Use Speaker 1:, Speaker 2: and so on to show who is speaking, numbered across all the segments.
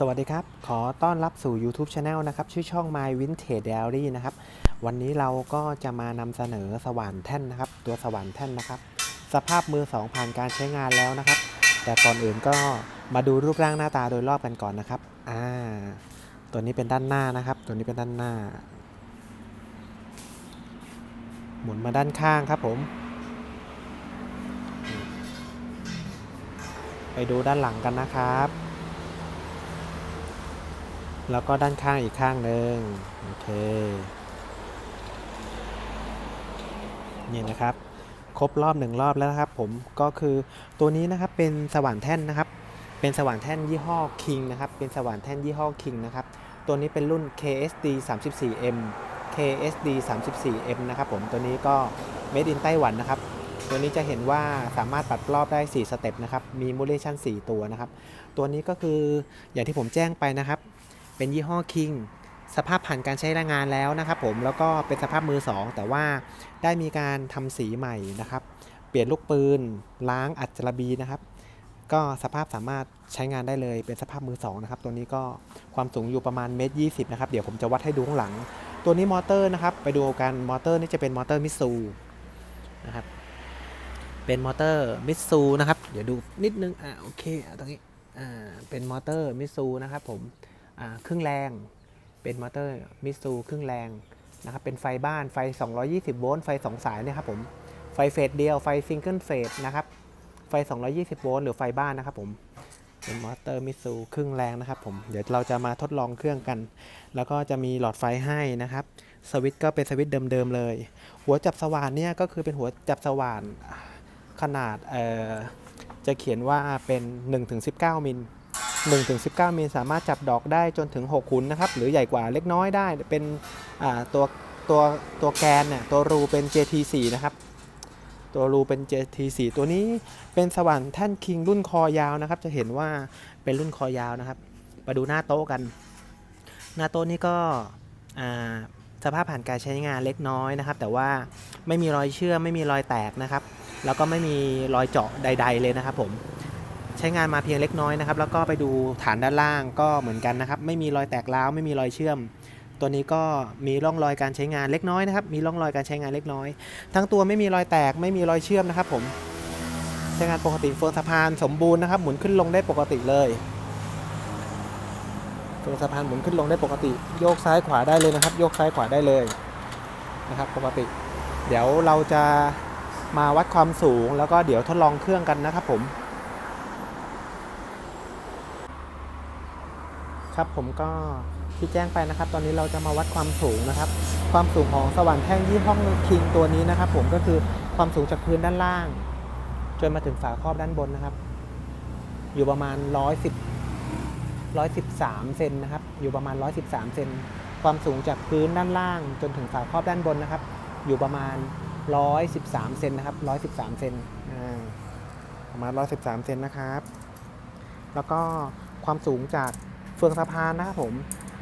Speaker 1: สวัสดีครับ ขอต้อนรับสู่ YouTube Channel นะครับ ชื่อช่อง My Vintage Diary นะครับ วันนี้เราก็จะมานำเสนอสว่านแท่นนะครับ ตัวสว่านแท่นนะครับ สภาพมือสองผ่านการใช้งานแล้วนะครับ แต่ก่อนอื่นก็มาดูรูปร่างหน้าตาโดยรอบกันก่อนนะครับ อ่า ตัวนี้เป็นด้านหน้านะครับ ตัวนี้เป็นด้านหน้า หมุนมาด้านข้างครับผม ไปดูด้านหลังกันนะครับ แล้วก็ด้านข้างอีกข้างหนึ่งโอเคนี่นะครับ ครบรอบหนึ่งรอบแล้วนะครับ ผมก็คือตัวนี้นะครับเป็นสว่านแท่นนะครับ เป็นสว่านแท่นยี่ห้อ King นะครับ เป็นสว่านแท่นยี่ห้อ King นะครับ ตัวนี้เป็นรุ่น KSD 34M KSD 34M นะครับผมตัวนี้ก็ Made in ไต้หวันนะครับ ตัวนี้จะเห็นว่าสามารถปัดรอบได้ 4 สเต็ปนะครับ มีมูเลชัน4 ตัวนะครับ ตัวนี้ก็คืออย่างที่ผมแจ้งไปนะครับ เป็นยี่ห้อ King สภาพผ่านการใช้งานแล้วนะครับผมแล้วก็เป็นสภาพมือ 2 แต่ว่าได้มีการทำสีใหม่นะครับ เปลี่ยนลูกปืนล้างอัดจระบีนะครับ ก็สภาพสามารถใช้งานได้เลยเป็นสภาพมือ2นะครับตัวนี้ก็ความสูงอยู่ประมาณเมตรยีนะครับเดี๋ยวผมจะวัดให้ดูข้างหลัง ตัวนี้มอเตอร์นะครับ ไปดูกันมอเตอร์นี่จะเป็นมอเตอร์มิซูนะครับเป็นมอเตอร์มิซูนะครับ เดี๋ยวดูนิดนึงอ่าโอเคตรงนี้อ่าเป็นมอเตอร์มิซูนะครับผม ครึ่งแรง เป็นมอเตอร์มิซูครึ่งแรงนะครับเป็นไฟบ้านไฟ 220 โวลต์ไฟ 2 สายเนี่ยครับผมไฟเฟสเดียวไฟซิงเกิลเฟสนะครับไฟ 220 โวลต์หรือไฟบ้านนะครับผมเป็นมอเตอร์มิซูครึ่งแรงนะครับผมเดี๋ยวเราจะมาทดลองเครื่องกัน แล้วก็จะมีหลอดไฟให้นะครับสวิตช์ก็เป็นสวิตช์เดิมๆเลย หัวจับสว่านเนี่ยก็คือเป็นหัวจับสว่านขนาดจะเขียนว่าเป็น 1-19 มิล 1-19 มิลสามารถจับดอกได้จนถึง 6 ขุนนะครับ หรือใหญ่กว่าเล็กน้อยได้ เป็นตัวตัวตัวแกนเนี่ยตัวรูเป็น JT4 นะครับ ตัวรูเป็น JT4 ตัวนี้เป็นสว่านแท่นคิงรุ่นคอยาวนะครับ จะเห็นว่าเป็นรุ่นคอยาวนะครับ มาดูหน้าโต๊ะกัน หน้าโต๊ะนี่ก็สภาพผ่านการใช้งานเล็กน้อยนะครับ แต่ว่าไม่มีรอยเชื่อมไม่มีรอยแตกนะครับ แล้วก็ไม่มีรอยเจาะใด ๆ เลยนะครับผม ใช้งานมาเพียงเล็กน้อยนะครับ แล้วก็ไปดูฐานด้านล่างก็เหมือนกันนะครับ ไม่มีรอยแตกร้าวไม่มีรอยเชื่อม ตัวนี้ก็มีร่องรอยการใช้งานเล็กน้อยนะครับ มีร่องรอยการใช้งานเล็กน้อย ทั้งตัวไม่มีรอยแตกไม่มีรอยเชื่อมนะครับผมใช้งานปกติเฟืองสะพานสมบูรณ์นะครับ หมุนขึ้นลงได้ปกติเลยเฟืองสะพานหมุนขึ้นลงได้ปกติ โยกซ้ายขวาได้เลยนะครับ โยกซ้ายขวาได้เลยนะครับ ปกติ เดี๋ยวเราจะมาวัดความสูงแล้วก็เดี๋ยวทดลองเครื่องกันนะครับผม ครับผมก็ที่แจ้งไปนะครับ ตอนนี้เราจะมาวัดความสูงนะครับ ความสูงของสว่านแท่งยี่ห้อคิงตัวนี้นะครับ ผมก็คือความสูงจากพื้นด้านล่าง จนมาถึงฝาครอบด้านบนนะครับ อยู่ประมาณ 110 113เซนนะครับ อยู่ประมาณ 113เซนความสูงจากพื้นด้านล่าง จนถึงฝาครอบด้านบนนะครับ อยู่ประมาณ 113เซนนะครับ 113เซนอ่าประมาณ 113เซนนะครับ แล้วก็ความสูงจาก เฟืองสะพานนะครับผม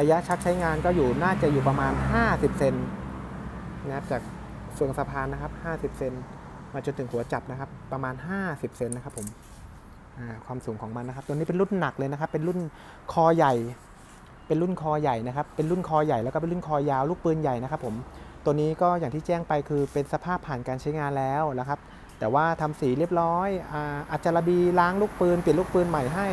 Speaker 1: ระยะชักใช้งานก็อยู่น่าจะอยู่ประมาณ 50 เซนนะครับจากเฟืองสะพานนะครับ 50 เซนมาจนถึงหัวจับนะครับ ประมาณ 50 เซนนะครับผมความสูงของมันนะครับ ตัวนี้เป็นรุ่นหนักเลยนะครับ เป็นรุ่นคอใหญ่ เป็นรุ่นคอใหญ่นะครับ เป็นรุ่นคอใหญ่แล้วก็เป็นรุ่นคอยาวลูกปืนใหญ่นะครับผมตัวนี้ก็อย่างที่แจ้งไปคือเป็นสภาพผ่านการใช้งานแล้วนะครับ แต่ว่าทำสีเรียบร้อยอัจจารบีล้างลูกปืนเปลี่ยนลูกปืนใหม่ให้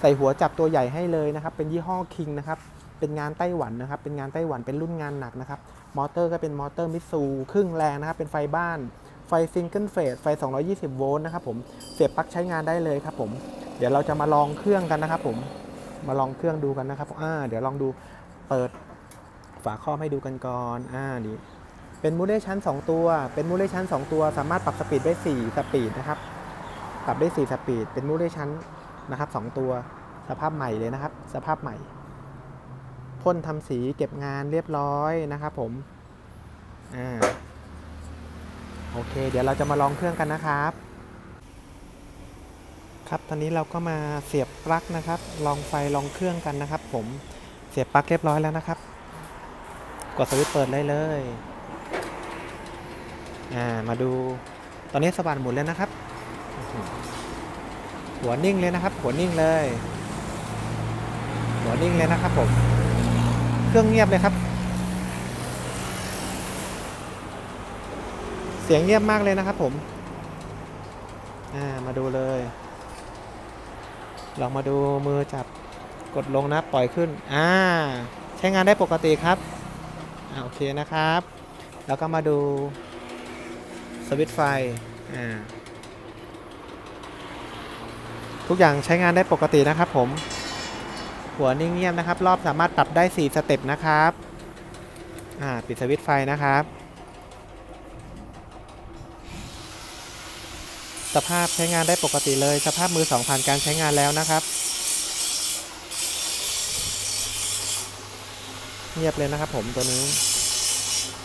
Speaker 1: ใส่หัวจับตัวใหญ่ให้เลยนะครับ เป็นยี่ห้อคิงนะครับ เป็นงานไต้หวันนะครับ เป็นงานไต้หวันเป็นรุ่นงานหนักนะครับ มอเตอร์ก็เป็นมอเตอร์มิตซูครึ่งแรงนะครับ เป็นไฟบ้าน ไฟซิงเกิลเฟส ไฟ 220 โวลต์นะครับผม เสียบปลั๊กใช้งานได้เลยครับผม เดี๋ยวเราจะมาลองเครื่องกันนะครับผม มาลองเครื่องดูกันนะครับ อ่า เดี๋ยวลองดู เปิดฝาครอบให้ดูกันก่อน อ่าดีเป็นมูเลชัน2 ตัว เป็นมูเลชัน2 ตัว สามารถปรับสปีดได้ 4 สปีดนะครับ ปรับได้ 4 สปีด เป็นมูเลชัน นะครับ2ตัว สภาพใหม่เลยนะครับ สภาพใหม่ พ่นทำสีเก็บงานเรียบร้อยนะครับผม อ่า โอเค เดี๋ยวเราจะมาลองเครื่องกันนะครับ ครับ ตอนนี้เราก็มาเสียบปลั๊กนะครับ ลองไฟลองเครื่องกันนะครับ ผม เสียบปลั๊กเรียบร้อยแล้วนะครับ กดสวิตช์เปิดได้เลย อ่า มาดู ตอนนี้สว่านหมุนแล้วนะครับ หัวนิ่งเลยนะครับ หัวนิ่งเลย หัวนิ่งเลยนะครับผม เครื่องเงียบเลยครับ เสียงเงียบมากเลยนะครับ ผมอ่ามาดูเลย ลองมาดูมือจับกดลงนะปล่อยขึ้นอ่าใช้งานได้ปกติครับอ่าโอเคนะครับ แล้วก็มาดูสวิตช์ไฟอ่า ทุกอย่างใช้งานได้ปกตินะครับผม หัวนิ่งเงียบนะครับ รอบสามารถปรับได้ 4 สเต็ปนะครับ อ่า ปิดสวิตช์ไฟนะครับ สภาพใช้งานได้ปกติเลย สภาพมือสองผ่านการใช้งานแล้วนะครับ เงียบเลยนะครับผมตัวนี้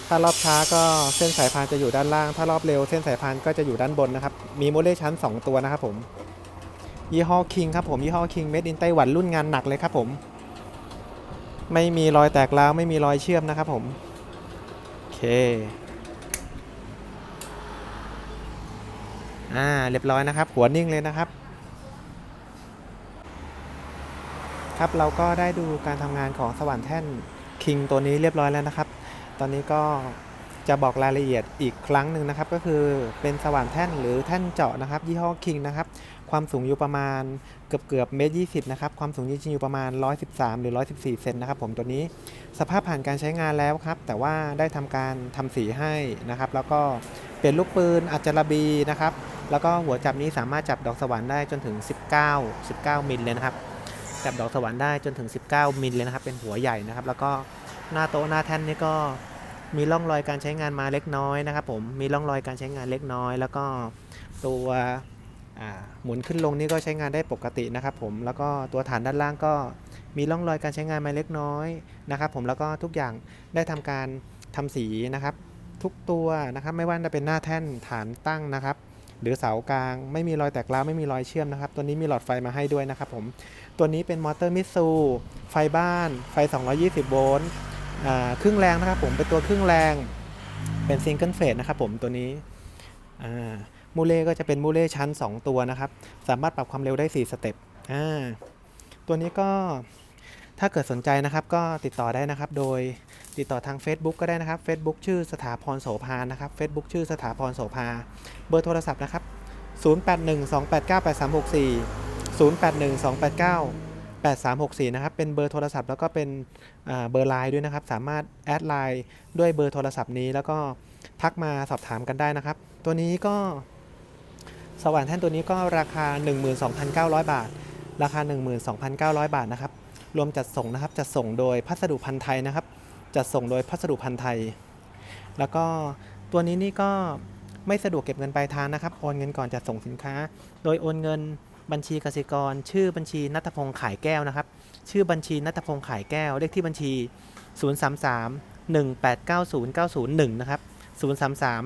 Speaker 1: ถ้ารอบช้าก็เส้นสายพานจะอยู่ด้านล่าง ถ้ารอบเร็วเส้นสายพานก็จะอยู่ด้านบนนะครับ มีโมเลชั้น 2 ตัวนะครับผม ยี่ห้อคิงครับผมยี่ห้อคิงเม็ดอินไต้หวันรุ่นงานหนักเลยครับผม ไม่มีรอยแตกร้าวไม่มีรอยเชื่อมนะครับผม โอเค อ่าเรียบร้อยนะครับ หัวนิ่งเลยนะครับ ครับเราก็ได้ดูการทำงานของสว่านแท่นคิงตัวนี้เรียบร้อยแล้วนะครับ ตอนนี้ก็จะบอกรายละเอียดอีกครั้งหนึ่งนะครับ ก็คือเป็นสว่านแท่นหรือแท่นเจาะนะครับ ยี่ห้อคิงนะครับ ความสูงอยู่ประมาณเกือบเกือบเมตรยีนะครับความสูงจริงๆอยู่ประมาณ 113 หรือ 114 เซนนะครับผมตัวนี้สภาพผ่านการใช้งานแล้วครับ แต่ว่าได้ทำการทำสีให้นะครับ แล้วก็เปลี่ยนลูกปืนอัจจารบีนะครับ แล้วก็หัวจับนี้สามารถจับดอกสวรรค์ได้จนถึง 19 19 มิลเลยนะครับจับดอกสวรรค์ได้จนถึง 19 มิลเลยนะครับเป็นหัวใหญ่นะครับ แล้วก็หน้าโต๊ะหน้าแท่นนี่ก็มีร่องรอยการใช้งานมาเล็กน้อยนะครับผมมีร่องรอยการใช้งานเล็กน้อย แล้วก็ตัว หมุนขึ้นลงนี่ก็ใช้งานได้ปกตินะครับผมแล้วก็ตัวฐานด้านล่างก็มีร่องรอยการใช้งานมาเล็กน้อยนะครับ ผมแล้วก็ทุกอย่างได้ทำการทำสีนะครับ ทุกตัวนะครับไม่ว่าจะเป็นหน้าแท่นฐานตั้งนะครับ หรือเสากลางไม่มีรอยแตกร้าวไม่มีรอยเชื่อมนะครับ ตัวนี้มีหลอดไฟมาให้ด้วยนะครับผมตัวนี้เป็นมอเตอร์มิตซูไฟบ้าน ไฟ 220 โวลต์ครึ่งแรงนะครับผมเป็นตัวครึ่งแรงเป็นซิงเกิลเฟสนะครับผมตัวนี้อ่า มูเล่ก็จะเป็นมูเล่ชั้น 2 ตัวนะครับ สามารถปรับความเร็วได้ 4 สเต็ปอ่าตัวนี้ก็ถ้าเกิดสนใจนะครับก็ติดต่อได้นะครับ โดยติดต่อทาง Facebook ก็ได้นะครับ Facebook ชื่อสถาพรโสภานะครับ Facebook ชื่อสถาพรโสภา เบอร์โทรศัพท์นะครับ 0812898364 0812898364 นะครับ เป็นเบอร์โทรศัพท์แล้วก็เป็นเบอร์ไลน์ด้วยนะครับ สามารถแอดไลน์ด้วยเบอร์โทรศัพท์นี้แล้วก็ทักมาสอบถามกันได้นะครับ ตัวนี้ก็ สว่านแท่นตัวนี้ก็ราคา 12,900 บาท ราคา 12,900 บาทนะครับ รวมจัดส่งนะครับ จัดส่งโดยพัสดุพันธ์ไทยนะครับ จัดส่งโดยพัสดุพันธ์ไทย แล้วก็ตัวนี้นี่ก็ไม่สะดวกเก็บเงินปลายทางนะครับ โอนเงินก่อนจัดส่งสินค้า โดยโอนเงินบัญชีกสิกร ชื่อบัญชีนัทพงษ์ขายแก้วนะครับ ชื่อบัญชีนัทพงษ์ขายแก้ว เลขที่บัญชี 033 1890 901 นะครับ 033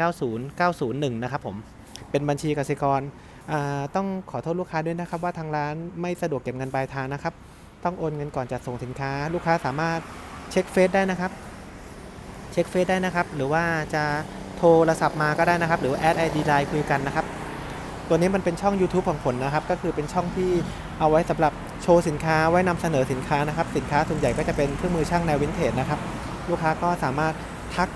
Speaker 1: 1890 901 นะครับผม เป็นบัญชีกสิกรต้องขอโทษลูกค้าด้วยนะครับ ว่าทางร้านไม่สะดวกเก็บเงินปลายทางนะครับ ต้องโอนเงินก่อนจัดส่งสินค้า ลูกค้าสามารถเช็คเฟซได้นะครับ เช็คเฟซได้นะครับ หรือว่าจะโทรศัพท์มาก็ได้นะครับ หรือแอดไอดีไลน์คุยกันนะครับ ตัวนี้มันเป็นช่อง YouTube ของผลนะครับ ก็คือเป็นช่องที่เอาไว้สำหรับโชว์สินค้าไว้นำเสนอสินค้านะครับ สินค้าส่วนใหญ่ก็จะเป็นเครื่องมือช่างแนววินเทจนะครับ ลูกค้าก็สามารถทัก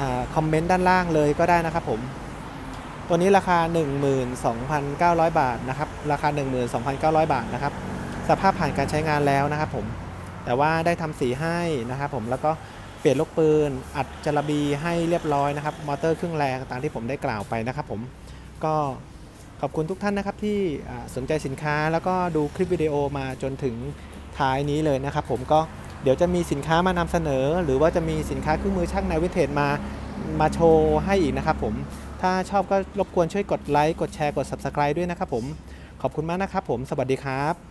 Speaker 1: อคอมเมนต์ด้านล่างเลยก็ได้นะครับผม ตัวนี้ราคา 12,900 บาทนะครับ ราคา 12,900 บาทนะครับ สภาพผ่านการใช้งานแล้วนะครับผม แต่ว่าได้ทำสีให้นะครับผม แล้วก็เปลี่ยนลูกปืน อัดจระบีให้เรียบร้อยนะครับ มอเตอร์เครื่องแรงตามที่ผมได้กล่าวไปนะครับผม ก็ขอบคุณทุกท่านนะครับที่สนใจสินค้าแล้วก็ดูคลิปวิดีโอมาจนถึงท้ายนี้เลยนะครับผมก็เดี๋ยวจะมีสินค้ามานำเสนอ หรือว่าจะมีสินค้าเครื่องมือช่างแนววิเทจมามาโชว์ให้อีกนะครับผม ถ้าชอบก็รบกวนช่วยกดไลค์กดแชร์กด Subscribe ด้วยนะครับผม ขอบคุณมากนะครับผม สวัสดีครับ